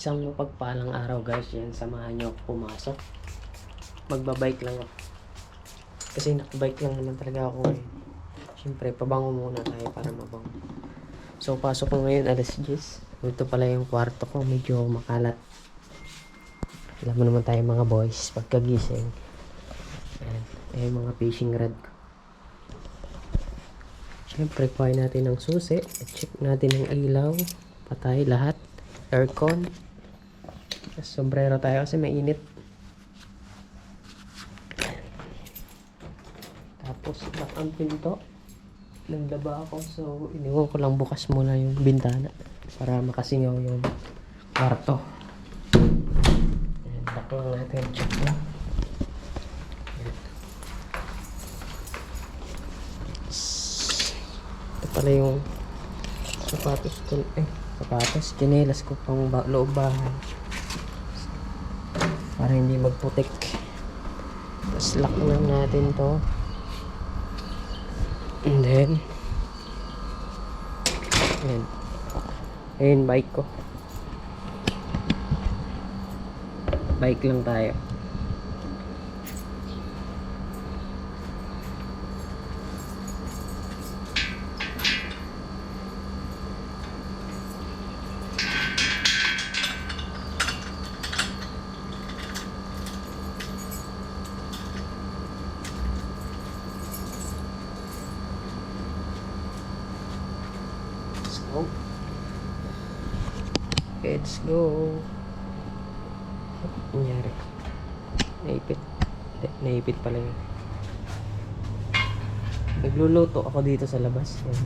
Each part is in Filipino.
Isang mapagpalang araw guys, yan samahan nyo ako pumasok. Magbabike lang ako. Kasi nakabike lang naman talaga ako eh. Siyempre, pabango muna tayo para mabango. So, pasok ko ngayon alas 10. Ito pala yung kwarto ko, medyo makalat. Alam mo naman tayo mga boys, pagkagising. Ayan, eh, mga fishing rod ko. Siyempre, kuhain natin ng susi. Check natin ang ilaw. Patay lahat. Aircon. Sombrero tayo kasi mainit. Tapos, lock ang pinto. Naglaba ako. So, iniwan ko lang bukas muna yung bintana. Para makasingaw yung kwarto. Ayan, lock lang natin. Check lang. Ito pala yung sapatos ko. Eh, sapatos. Kinelas ko pang ba- loob bahay. Para hindi magputik. Tapos lock lang natin to. And then, ayan. Ayan, bike ko. Bike lang tayo. Let's go. Nangyari? Naipit. Naipit pala yun. Nagluluto ako dito sa labas. Yan.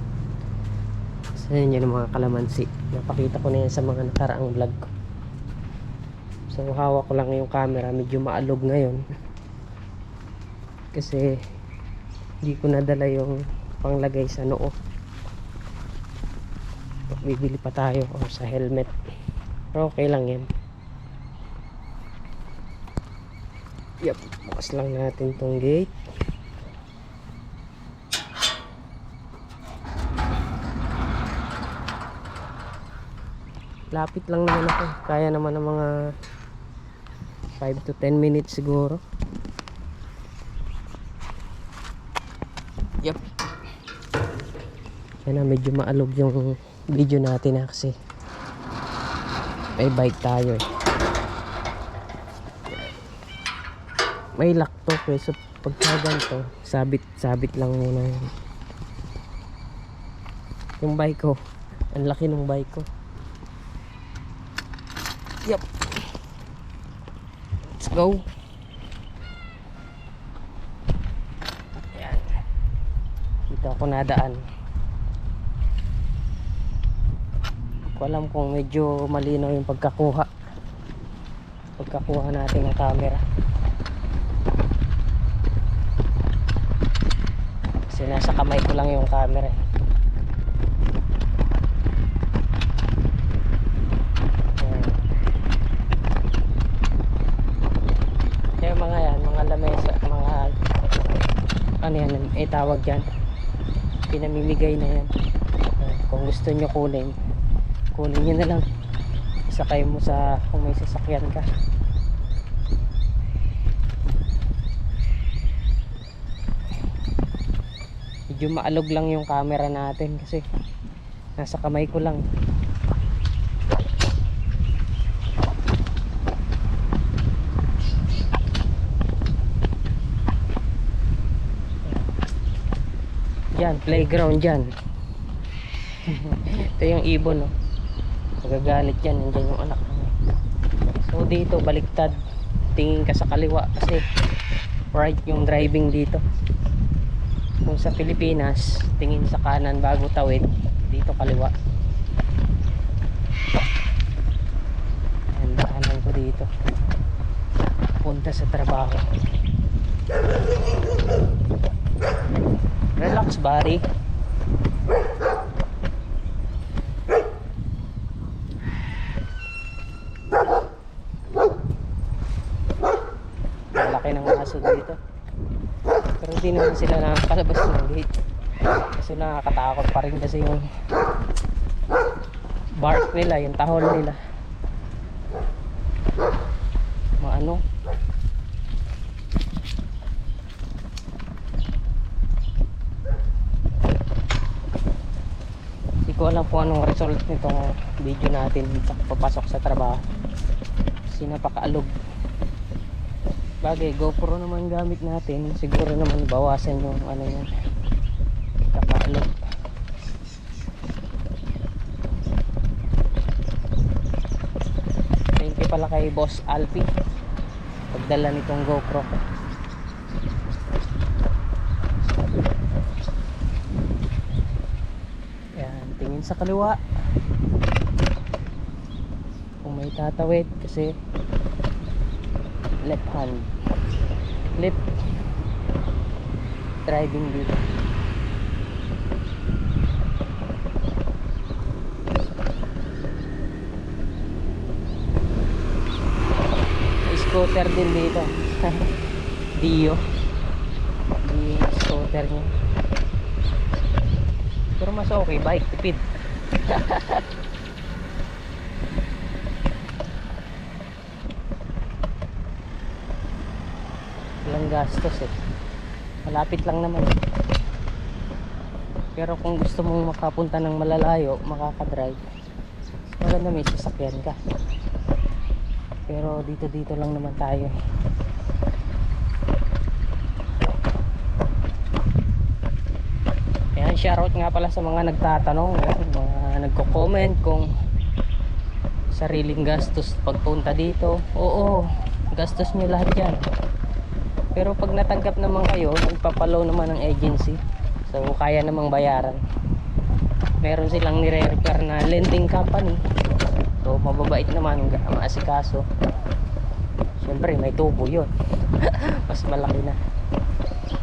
Sa yan yung mga kalamansi. Napakita ko na yan sa mga nakaraang vlog ko. So hawak ko lang yung camera. Medyo maalog ngayon. Kasi hindi ko nadala yung panglagay sa noo bibili pa tayo or sa helmet pero okay lang yan. Yep bukas lang natin tong gate. Lapit lang naman ako. Kaya naman ng mga 5 to 10 minutes siguro. Yep kaya na medyo maalog yung video natin na kasi may bike tayo eh. May lock to so pagka ganito, sabit sabit lang muna yun. Yung bike ko, ang laki ng bike ko. Yep. Let's go. Ayan. Dito ako nadaan. Ko alam kung medyo malinaw yung pagkakuha. Pagkakuha natin ng camera. Kasi nasa kamay ko lang yung camera eh. Kaya mga yan mga lamesa mga ano yan eh tawag dyan pinamimigay na yan. Kung gusto nyo kunin kunin nyo na lang sakay mo sa kung may sasakyan ka medyo maalog lang yung camera natin kasi nasa kamay ko lang Diyan, playground dyan. Ito yung ibon, no. Magagalit yan, nandyan yung anak mo. So dito, baliktad. Tingin ka sa kaliwa kasi right yung driving dito. Kung sa Pilipinas, tingin sa kanan bago tawid. Dito kaliwa. Ayan, daanan ko dito. Punta sa trabaho. Relax, buddy. Malaki ng aso dito. Pero hindi naman sila nakakalabas ng gate. Kasi nakakatakot pa rin kasi yung bark nila, yung tahol nila. maano hindi ko alam kung anong result nitong video natin papasok sa trabaho kasi napakaalog bagay GoPro naman gamit natin. Siguro naman bawasan yung ano yan napakaalog thank you pala kay Boss Alpi. Pagdala nitong GoPro. Yan tingin sa kaliwa. Kung may tatawid kasi left hand left driving dito scooter din dito. Dio. Dio scooter niya. Pero mas okay bike tipid walang gastos eh malapit lang naman pero kung gusto mong makapunta ng malalayo makakadrive maganda may sasakyan ka pero dito dito lang naman tayo Ayan, shoutout nga pala sa mga nagtatanong, ayan, mga nagko-comment kung sariling gastos pagpunta dito. Oo, gastos nyo lahat yan. Pero pag natanggap naman kayo, nagpapalow naman ng agency. So, kaya namang bayaran. Meron silang nire-repair na lending company. So, mababait naman ang asikaso. Siyempre, may tubo yun. Mas malaki na.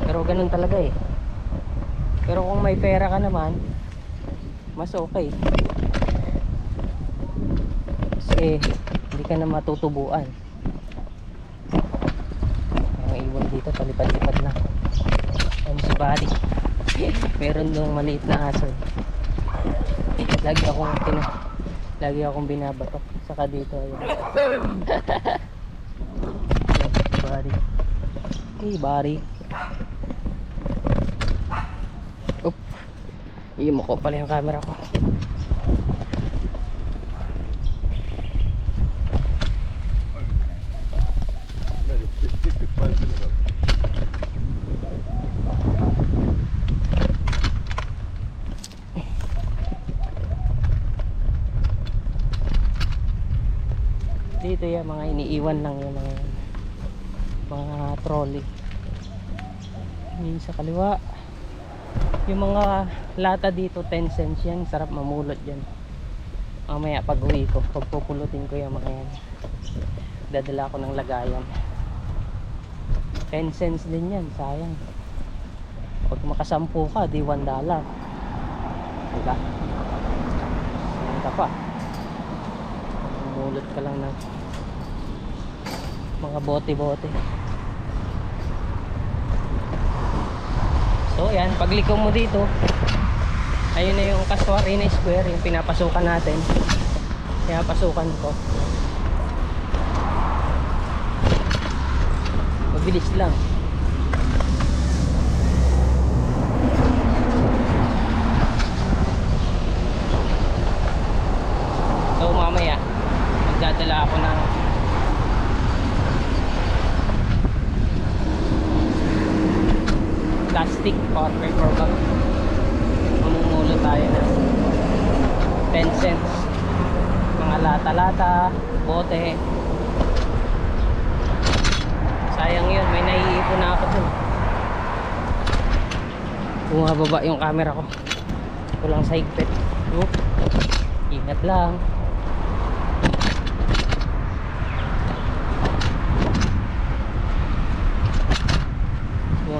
Pero ganun talaga eh. Pero kung may pera ka naman, mas okay. Kasi hindi ka na matutubuan. Ang iwan dito, palipad-lipad na. Buddy? Meron dong maliit na aso. Lagi akong tina Lagi akong binabato. Saka dito ayun. Buddy. Hey, buddy. Oop. Iimo ko pala yung camera ko. Dito yan, mga iniiwan lang yung mga mga trolley. Yun sa kaliwa. Yung mga lata dito 10 cents yan, sarap mamulot yan. Mamaya pag uwi ko, pagpupulutin ko yung mga yan. Dadala ko ng lagayan. 10 cents din yan, sayang. Pag makasampu ka, di 1 dollar. Diba? Sayang ka pa. Mamulot ka lang ng mga bote-bote. So yan, pagliko mo dito, ayun na yung Casuarina Square, yung pinapasukan natin. Pinapasukan ko. Mabilis lang. So mamaya, magdadala ako ng plastic pot paper bag mamumulo tayo ng 10 cents. Mga lata-lata bote. Sayang yun may naiipon na ako dun. Bumababa yung camera ko kulang sa higpit ingat lang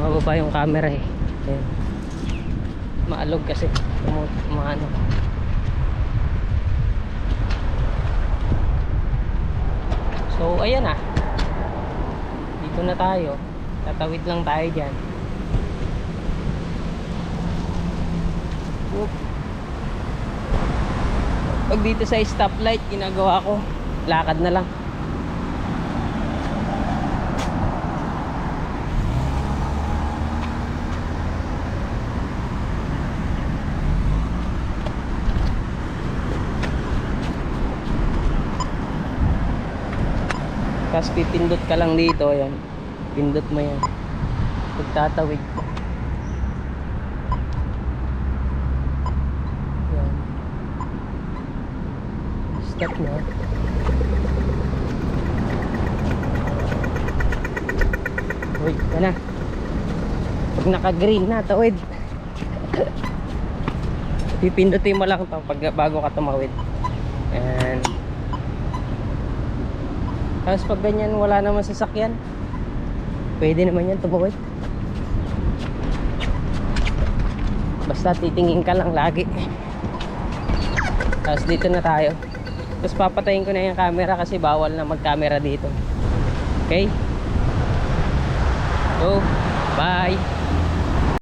bumababa yung camera eh. Ayan. maalog kasi. Maano so ayan ah. Dito na tayo. Tatawid lang tayo dyan. Whoop. pag dito sa stoplight ginagawa ko lakad na lang Tapos pipindot ka lang dito, ayan. Pindot mo yan. Pagtatawid ka. Yan. Stop na. Uy, yan na. Pag naka-green na, tawid. Pipindutin mo lang to pag bago ka tumawid. And tapos pag ganyan wala naman sasakyan, pwede naman yan tumawid. Basta titingin ka lang lagi. Tapos dito na tayo. Tapos papatayin ko na yung camera kasi bawal na mag-camera dito. Okay? So, bye!